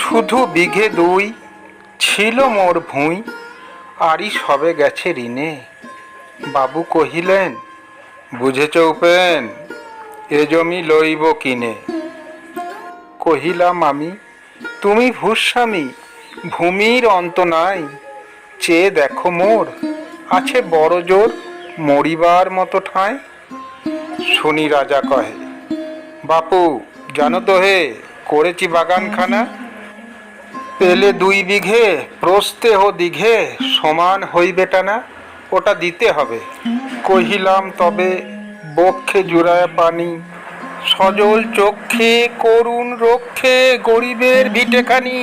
শুধু বিঘে দুই ছিল মোর ভুঁই আরই সবে গেছে ঋণে। বাবু কহিলেন, বুঝেছ উপেন, এ জমি লইব কিনে? কহিলাম, আমি, তুমি ভূস্বামী, ভূমির অন্ত নাই চেয়ে দেখো মোর, আছে বড় জোর মরিবার মতো ঠাঁই। শুনি রাজা কহে, বাপু জানো তো হে, করেছি বাগানখানা। পেলে দুই বিঘে, প্রস্তে ও দিঘে, সমান হইবে টানা, ওটা দিতে হবে। কহিলাম, তবে বক্ষে জুড়ায় পানি, সজল চক্ষে করুণ রক্ষে গরিবের ভিটেখানি।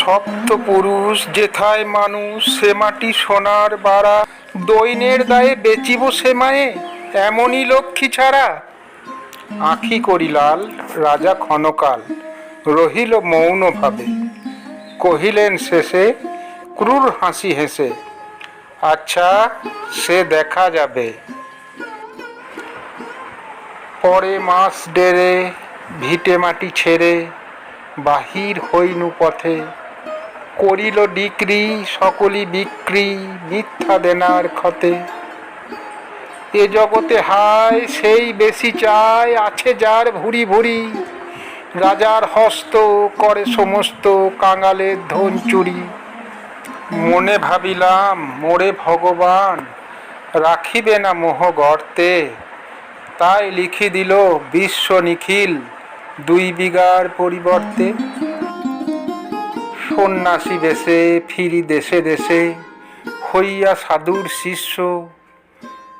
সপ্ত পুরুষ যেথায় মানুষ, সে মাটি সোনার বাড়া, দৈনের দায়ে বেচিব সে মায়ে, এমনই লক্ষ্মী ছাড়া আঁখি করিলাল, রাজা ক্ষণকাল, রহিল মৌনভাবে। কহিলেন, শেষে ক্রুর হাসি হেসে আচ্ছা সে দেখা যাবে। পরে মাস ডেরে, ভিটে মাটি ছেড়ে, বাহির হইনু পথে। করিল ডিক্রি, সকলি বিক্রি, মিথ্যা দেনার ক্ষতে। এ জগতে হায়, সেই বেশি চায় আছে যার ভুরি ভুরি। রাজার হস্ত করে সমস্ত কাঙালের ধন চুরি। মনে ভাবিলাম, মোরে ভগবান, রাখিবে না মোহ গর্তে। তাই লিখি দিল বিশ্ব নিখিল দুই বিঘার পরিবর্তে। সন্ন্যাসী বেশে, ফিরি দেশে দেশে, হইয়া সাধুর শিষ্য।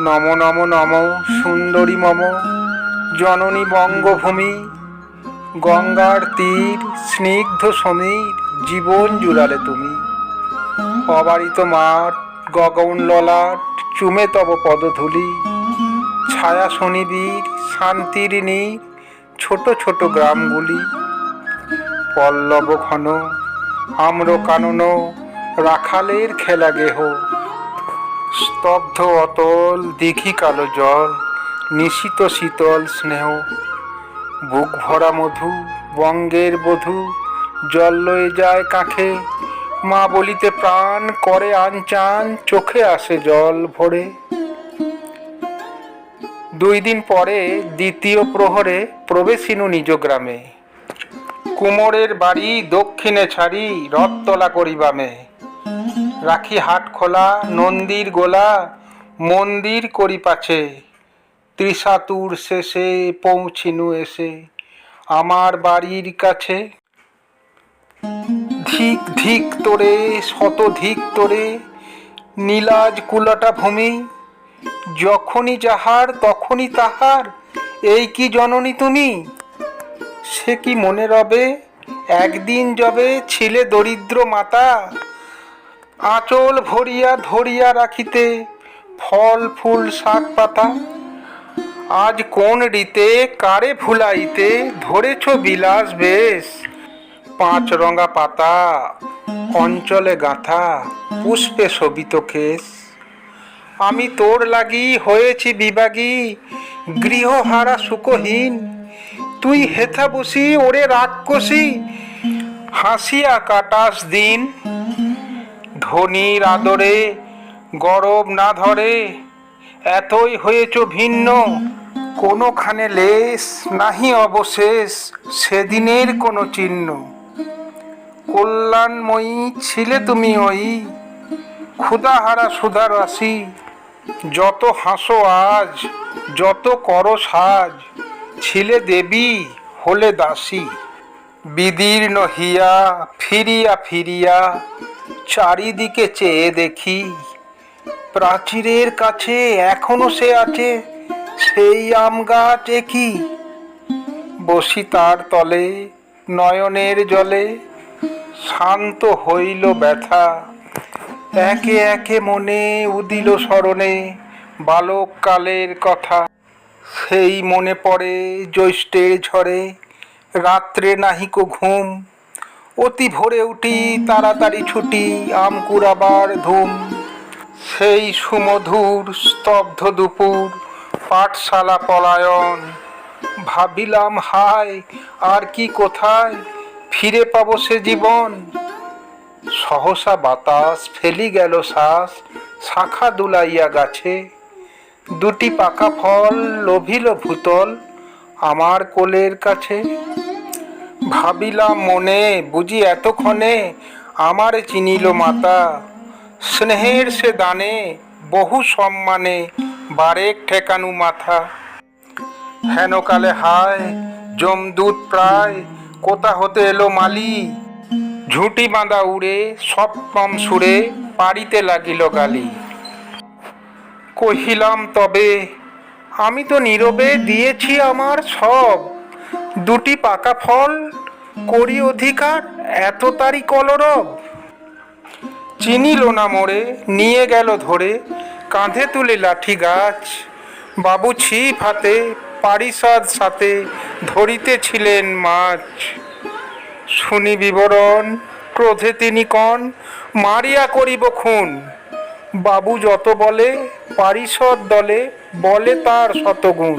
নম নম নম সুন্দরী মম, জননী বঙ্গভূমি, গঙ্গার তীর, স্নিগ্ধ সমীর, জীবন জুড়ালে তুমি। অবারিত মাঠ, গগন ললাট, চুমে তব পদধূলি। ছায়া শনিবীর, শান্তির নীর, ছোট ছোট গ্রামগুলি। পল্লব ঘন আম্র কানন রাখালের খেলা গেহ। স্তব্ধ অতল দিঘি কালো জল, নিশিত শীতল স্নেহ। বুক ভরা মধু, বঙ্গের বধূ, জল লয়ে যায় কাঁখে। মা বলিতে প্রাণ করে আনচান, চোখে আসে জল ভরে। দুই দিন পরে দ্বিতীয় প্রহরে প্রবেশিনু নিজ গ্রামে। কুমোরের বাড়ি দক্ষিণে ছাড়ি রথতলা করিবামে। রাখি হাট খোলা, নন্দীর গোলা, মন্দির করি পাছে ত্রিশাতুর শেষে পৌঁছিনু এসে, আমার বাড়ির কাছে। ধিক ধিক তোরে, শত ধিক তোরে, নীলাজ কুলটা ভূমি, যখনই যাহার তখনই তাহার, এই কি জননী তুমি? সে কি মনে রবে, একদিন যবে ছিলে দরিদ্র মাতা আঁচল ভরিয়া ধরিয়া রাখিতে, ফল, ফুল, শাক, পাতা। আজ কোন রীতে কারে ভুলাইতে ধরেছ বিলাস বেশ? পাঁচ রঙা পাতা, অঞ্চলে গাঁথা, পুষ্পে শোভিত কেশ। আমি তোর লাগি হয়েছি বিবাগী গৃহহারা সুখহীন। তুই হেথা বসি ওরে রাক্ষসী, হাসিয়া কাটাস দিন। ধনির আদরে, গরব না ধরে, এতই হয়েছ ভিন্ন, কোনোখানে লেস নাহি অবশেষ, সেদিনের কোনো চিহ্ন। কল্যাণময়ী ছিলে তুমি ওই ক্ষুদাহারা সুধার আসি, যত হাসো আজ, যত করো সাজ, ছিলে দেবী হলে দাসী। বিদীর্ণ হিয়া, ফিরিয়া ফিরিয়া চারিদিকে চেয়ে দেখি, প্রাচীরের কাছে এখনও সে আছে, সেই আম গাছ একই বসি তার তলে নয়নের জলে, শান্ত হইল ব্যথা। একে একে মনে উদিল স্মরণে বালককালের কথা। সেই মনে পড়ে জ্যৈষ্ঠের ঝড়ে, রাত্রে নাহিকো ঘুম অতি ভোরে উঠি, তাড়াতাড়ি ছুটি, আম কুড়াবার ধুম। সেই সুমধুর স্তব্ধ দুপুর, পাঠশালা পলায়ন। ভাবিলাম, হায়, আর কি কোথায়? ফিরে পাবো সে জীবন। সহসা বাতাস ফেলি গেল শ্বাস, শাখা দুলাইয়া গাছে। দুটি পাকা ফল লোভিল ভূতল, আমার কোলের কাছে। ভাবিলাম মনে, বুঝি এতক্ষণে আমার চিনিল মাতা। স্নেহের সে দানে বহু সম্মানে বারেক ঠেকানু মাথা। হেনকালে হায় জমদূত প্রায়, কোথা হতে এলো মালি? ঝুঁটি বাঁধা উড়ে, সপ্তম সুরে পাড়িতে লাগিল গালি। কহিলাম, তবে আমি তো নীরবে দিয়েছি আমার সব। দুটি পাকা ফল, করি অধিকার, এত তারি কলরব। চিনিল না মোড়ে নিয়ে গেল ধরে, কাঁধে তুলে লাঠি গাছ। বাবু ছিপ হাতে পারিষদ সাথে ধরিতেছিলেন মাছ। শুনি বিবরণ, ক্রোধে তিনি কন, মারিয়া করিব খুন। বাবু যত বলে, পারিষদ দলে, বলে তার শতগুণ